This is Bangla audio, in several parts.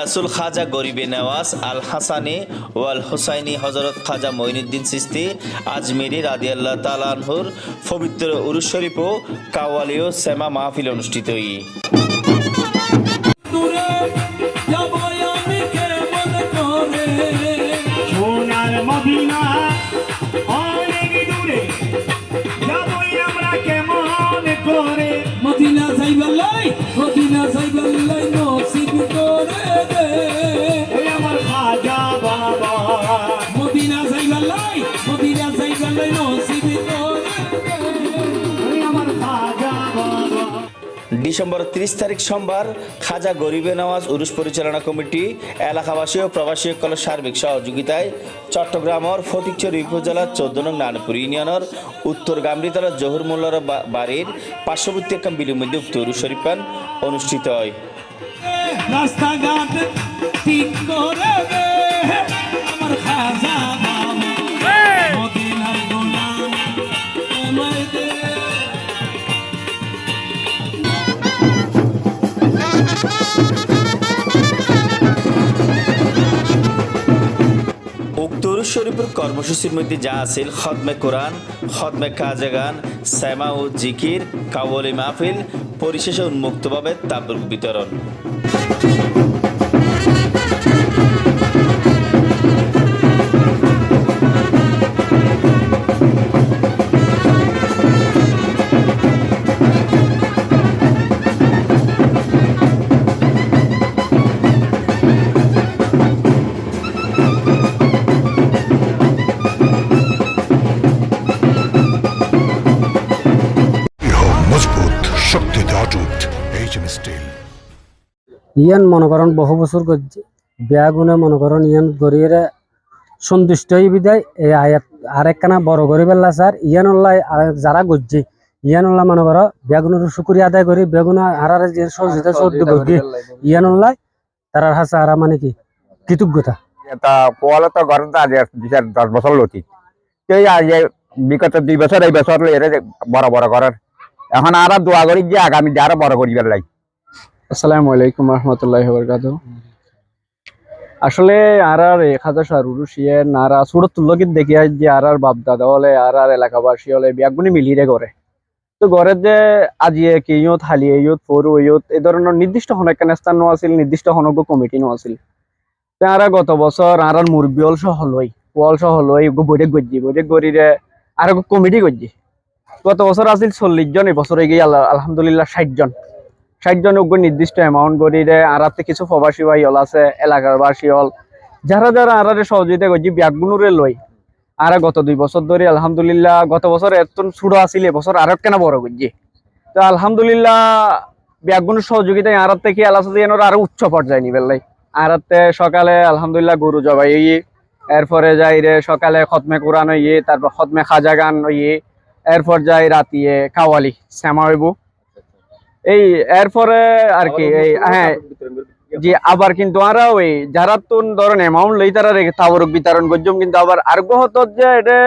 রাসুল খাজা গরিবে নেওয়াজ আল হাসানি ও আল হুসাইনি হজরত খাজা মঈনুদ্দিন সিস্তি, আজমিরি রাদিয়াল্লাহ তালানহুর পবিত্র ও কাওয়ালি ও সেমা মাহফিল অনুষ্ঠিত ডিসেম্বর তিরিশ তারিখ সোমবার খাজা গরিবে নওয়াজ উরুস পরিচালনা কমিটি, এলাকাবাসী ও প্রবাসী সকলের সার্বিক সহযোগিতায় চট্টগ্রামর ফটিকচুরি উপজেলার চৌদ্দ নং নানপুর ইউনিয়নের উত্তর গামরিতলা জহুর মোল্লার বাড়ির পার্শ্ববর্তী একখান বিলের মধ্যে উক্ত অনুষ্ঠিত হয়। রাস্তাঘাট উরুস শরীফের কর্মসূচির মধ্যে যা আছিল খদমে কোরআন খদমে কাজাগান সেমা ও জিকির কাওয়ালি মাহফিল, পরিশেষে উন্মুক্তভাবে তাবরুক বিতরণ। ইয়ান মনে করেন বহু বছর বেয়া গুণে মনে করেন ইয়ান গরিয়ে সন্তুষ্ট হয়ে বিদায় এই আয়াত আরেকখানা বড় করে পেলা স্যার ইয়ান উল্লাহ যারা গজ্জি ইয়ান উল্লাহ মনে করো বেগুনের শুকুরিয়া আদায় করি বেগুন আর যে সহযোগিতা সদ্য গজ্জি ইয়ান উল্লাহ তার হাসা আর মানে কি? কৃতজ্ঞতা। তা পোয়ালে তো ঘরে তো আজ দুই চার দশ বছর লতি। এই আজ বিগত দুই বছর এই বছর এর বড় বড় করার। এখন আর দোয়া করি যে আগামী আরও বড় করি বেলাই আসসালামু আলাইকুম রহমতুল্লাহ বরকাত আসলে আর আর এক হাজার দেখি যে আর আর হলে আর আর এলাকাবাসী হলে বিয়াগুনি মিলিয়ে করে তো যে ইয়ত ইয়ত, ফরু ইয়ত ধরনের নির্দিষ্ট হনকান স্থান নির্দিষ্ট হনজ্ঞ কমিটি নো আছিল। তো আর গত বছর আর আর মুরব্বী অল সহ লই ওয়াল সহ লই বৈঠক গজ্জি বৈঠক গরিরে আর কমিটি গজ্জি। গত বছর আছিল চল্লিশ জন, এই বছর গিয়ে আলহামদুলিল্লাহ ষাট জন। ষাট জন উগ্র নির্দিষ্ট অ্যামাউন্ট করিরে আরাতে কিছু প্রবাসী ভাই হল আছে এলাকার বাসী হল। যারা যারা আরারে সহযোগিতা করছি ব্যাগগুলোরে লই আর গত দুই বছর ধরে আলহামদুলিল্লাহ, গত বছর এত ছোট আছিল এবছর আরও কেন বড় করছি তো আলহামদুলিল্লাহ ব্যাগগুলোর সহযোগিতায় আর থেকে আলাদা দিয়ে আরও উচ্চ পর্যায়ে নিবে লাই আরাতে সকালে আলহামদুলিল্লাহ গরু জবাই ইয়ে এরপরে যাই রে সকালে খতমে কোরআন ইয়ে তারপর খতমে খাজা গান ইয়ে এরপর যাই রাতিয়ে কাওয়ালি শ্যামা এই এরপরে আর কি এই হ্যাঁ জি আবার কিন্তু আরা ওই যারা তো ধরেন অ্যামাউন্ট লই তারা রেখে তাবরক বিতরণ করছম কিন্তু আবার আর হতো যে এটা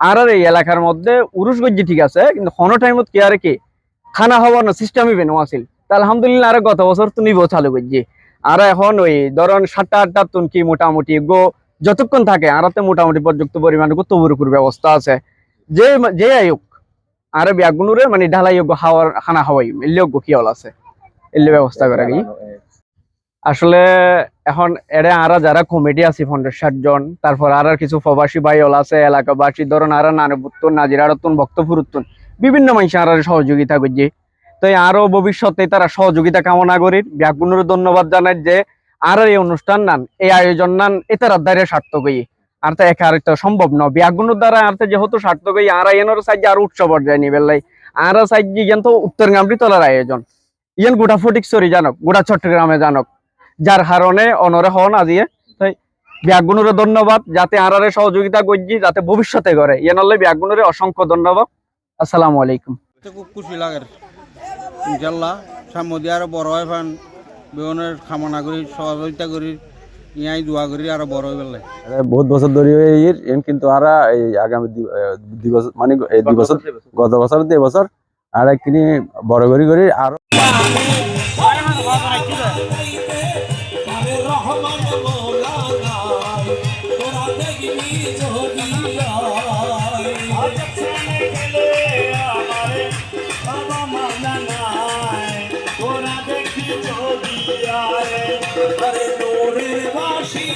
আর এই এলাকার মধ্যে উরুস গজ্জি ঠিক আছে কিন্তু কোনো টাইমত কি আর কি খানা হওয়ার না সিস্টেমই বেনো আছিল। তা আলহামদুলিল্লাহ আর গত বছর তো নিব চালু করছি আর এখন ওই ধরেন সাতটা আটটা তুন কি মোটামুটি গো যতক্ষণ থাকে আরাতে মোটামুটি পর্যাপ্ত পরিমাণে তবুরুকুর ব্যবস্থা আছে। যে যে আয়োগ আর ব্যাগুনুরে মানে ঢালাইযোগ্য হাওয়ার খানা আছে? এলি ব্যবস্থা করে কি? আসলে এখন এরে আরা যারা কমিটি আছে, পঞ্চাশ জন, তারপর আর কিছু প্রবাসী ভাই আছে, এলাকাবাসী, ধরুন আর নানবুত্তন, নাজিরারতুন, ভক্তপুরুত্তন, বিভিন্ন মানুষ আর সহযোগিতা করছে তো আরও ভবিষ্যতে তারা সহযোগিতা কামনা করি। ব্যাগুনুর ধন্যবাদ জানাই যে, আর এই অনুষ্ঠান নান, এই আয়োজন নান এটার দ্বারা সার্থক আর তো একা আর তো সম্ভব ন। ব্যাগুনুর দ্বারা আর তো যেহেতু সার্থক আর এনর সাহায্যে আর উৎসব পর্যায়ে নিবে লাই আর সাহায্যে ইয়ান তো উত্তর গামটি তোলার আয়োজন। ইয়ান গোটা ফটিকছড়ি জানক, গোটা চট্টগ্রামে জানক। যার কারণে অনরে হন আজিয়ে তাই ব্যাগুনুরে ধন্যবাদ, যাতে আরারে সহযোগিতা করছি, যাতে ভবিষ্যতে করে। ইয়ান হলে ব্যাগুনুরে অসংখ্য ধন্যবাদ। আসসালামু আলাইকুম। খুব খুশি লাগে। ইনশাল্লাহ সামদি আরও বড় হয় ফান বেগুনের কামনা করি, সহযোগিতা করি। ইয়াই দোয়া করি আরও বড় হয়ে পেলে বহুত বছর ধরে ইর কিন্তু আরা এই আগামী দুই বছর মানে এই দুই বছর গত বছর দুই বছর আর একখিনি বড় করি করি আরও রহমান আরে নোরের বাসী।